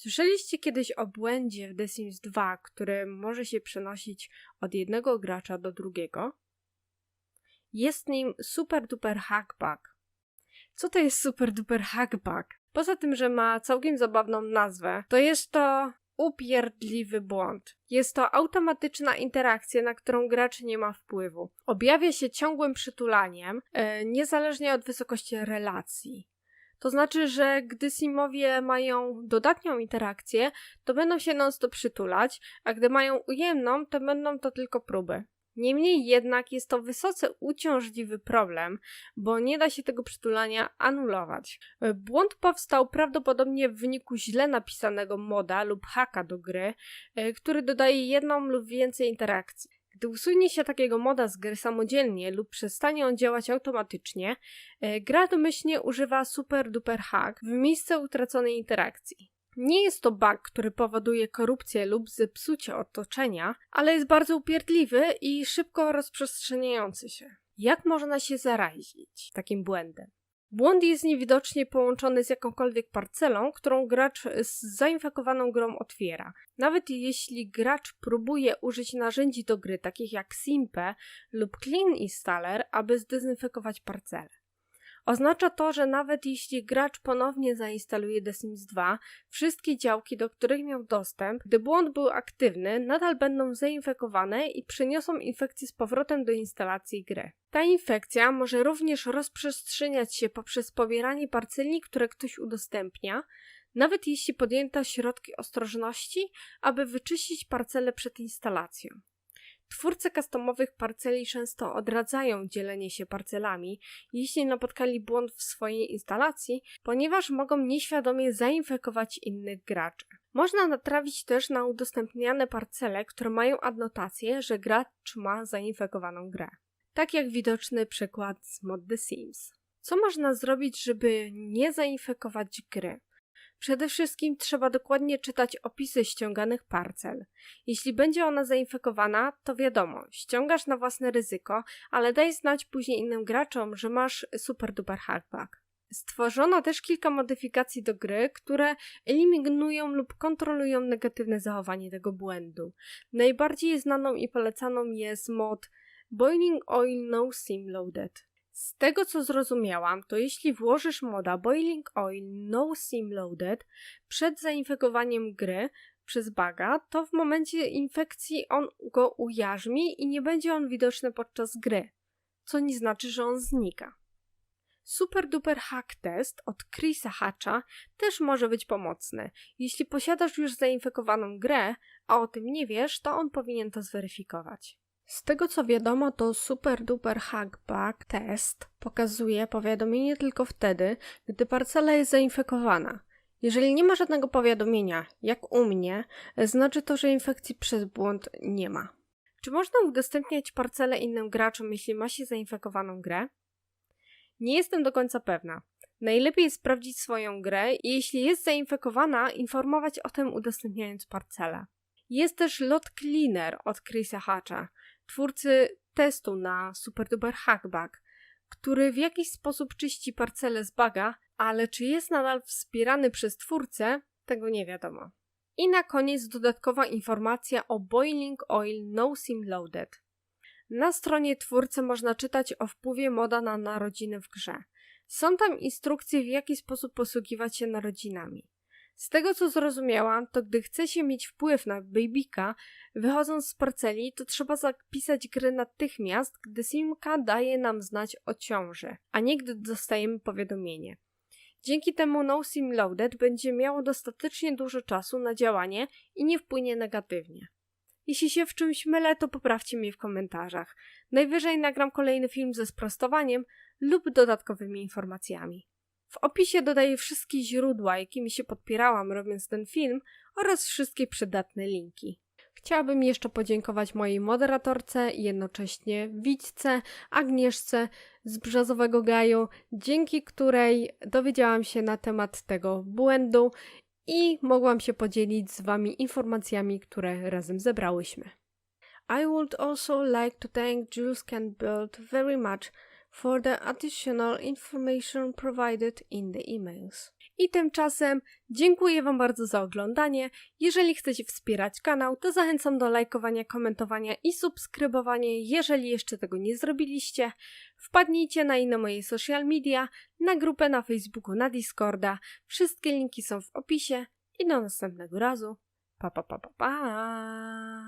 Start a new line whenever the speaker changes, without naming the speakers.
Słyszeliście kiedyś o błędzie w The Sims 2, który może się przenosić od jednego gracza do drugiego? Jest nim super duper hackback. Co to jest super duper hackback? Poza tym, że ma całkiem zabawną nazwę, to jest to upierdliwy błąd. Jest to automatyczna interakcja, na którą gracz nie ma wpływu. Objawia się ciągłym przytulaniem, e, niezależnie od wysokości relacji. To znaczy, że gdy simowie mają dodatnią interakcję, to będą się non-stop przytulać, a gdy mają ujemną, to będą to tylko próby. Niemniej jednak jest to wysoce uciążliwy problem, bo nie da się tego przytulania anulować. Błąd powstał prawdopodobnie w wyniku źle napisanego moda lub haka do gry, e, który dodaje jedną lub więcej interakcji. Gdy usunie się takiego moda z gry samodzielnie lub przestanie on działać automatycznie, e, gra domyślnie używa super duper hack w miejsce utraconej interakcji. Nie jest to bug, który powoduje korupcję lub zepsucie otoczenia, ale jest bardzo upierdliwy i szybko rozprzestrzeniający się. Jak można się zarazić takim błędem? Błąd jest niewidocznie połączony z jakąkolwiek parcelą, którą gracz z zainfekowaną grą otwiera. Nawet jeśli gracz próbuje użyć narzędzi do gry, takich jak Simpe lub Clean Installer, aby zdezynfekować parcelę. Oznacza to, że nawet jeśli gracz ponownie zainstaluje The Sims 2, wszystkie działki, do których miał dostęp, gdy błąd był aktywny, nadal będą zainfekowane i przyniosą infekcję z powrotem do instalacji gry. Ta infekcja może również rozprzestrzeniać się poprzez pobieranie parceli, które ktoś udostępnia, nawet jeśli podjęto środki ostrożności, aby wyczyścić parcele przed instalacją. Twórcy customowych parceli często odradzają dzielenie się parcelami, jeśli napotkali błąd w swojej instalacji, ponieważ mogą nieświadomie zainfekować innych graczy. Można natrafić też na udostępniane parcele, które mają adnotację, że gracz ma zainfekowaną grę. Tak jak widoczny przykład z mod The Sims. Co można zrobić, żeby nie zainfekować gry? Przede wszystkim trzeba dokładnie czytać opisy ściąganych parcel. Jeśli będzie ona zainfekowana, to wiadomo, ściągasz na własne ryzyko, ale daj znać później innym graczom, że masz super duper hackback. Stworzono też kilka modyfikacji do gry, które eliminują lub kontrolują negatywne zachowanie tego błędu. Najbardziej znaną i polecaną jest mod Boiling Oil No Sim Loaded. Z tego co zrozumiałam, to jeśli włożysz moda Boiling Oil No Sim Loaded przed zainfekowaniem gry przez baga, to w momencie infekcji on go ujarzmi i nie będzie on widoczny podczas gry, co nie znaczy, że on znika. Super Duper Hack Test od Chrisa Hatcha też może być pomocny. Jeśli posiadasz już zainfekowaną grę, a o tym nie wiesz, to on powinien to zweryfikować. Z tego co wiadomo, to Super Duper Hackback test pokazuje powiadomienie tylko wtedy, gdy parcela jest zainfekowana. Jeżeli nie ma żadnego powiadomienia, jak u mnie, znaczy to, że infekcji przez błąd nie ma. Czy można udostępniać parcelę innym graczom, jeśli ma się zainfekowaną grę? Nie jestem do końca pewna. Najlepiej sprawdzić swoją grę i jeśli jest zainfekowana, informować o tym udostępniając parcelę. Jest też Lot Cleaner od Chrisa Hatcha, twórcy testu na SuperDuper Hackback, który w jakiś sposób czyści parcelę z baga, ale czy jest nadal wspierany przez twórcę, tego nie wiadomo. I na koniec dodatkowa informacja o Boiling Oil No Sim Loaded. Na stronie twórcy można czytać o wpływie moda na narodziny w grze. Są tam instrukcje, w jaki sposób posługiwać się narodzinami. Z tego co zrozumiałam, to gdy chce się mieć wpływ na Babyka, wychodząc z parceli, to trzeba zapisać grę natychmiast, gdy Simka daje nam znać o ciąży, a nie gdy dostajemy powiadomienie. Dzięki temu No Sim Loaded będzie miało dostatecznie dużo czasu na działanie i nie wpłynie negatywnie. Jeśli się w czymś mylę, to poprawcie mnie w komentarzach. Najwyżej nagram kolejny film ze sprostowaniem lub dodatkowymi informacjami. W opisie dodaję wszystkie źródła, jakimi się podpierałam robiąc ten film oraz wszystkie przydatne linki. Chciałabym jeszcze podziękować mojej moderatorce i jednocześnie widzce Agnieszce z Brzozowego Gaju, dzięki której dowiedziałam się na temat tego błędu i mogłam się podzielić z Wami informacjami, które razem zebrałyśmy. I would also like to thank Jules Campbell very much for the additional information provided in the emails. I tymczasem dziękuję Wam bardzo za oglądanie. Jeżeli chcecie wspierać kanał, to zachęcam do lajkowania, komentowania i subskrybowania, jeżeli jeszcze tego nie zrobiliście. Wpadnijcie na inne moje social media, na grupę na Facebooku, na Discorda. Wszystkie linki są w opisie i do następnego razu. Pa pa pa pa pa.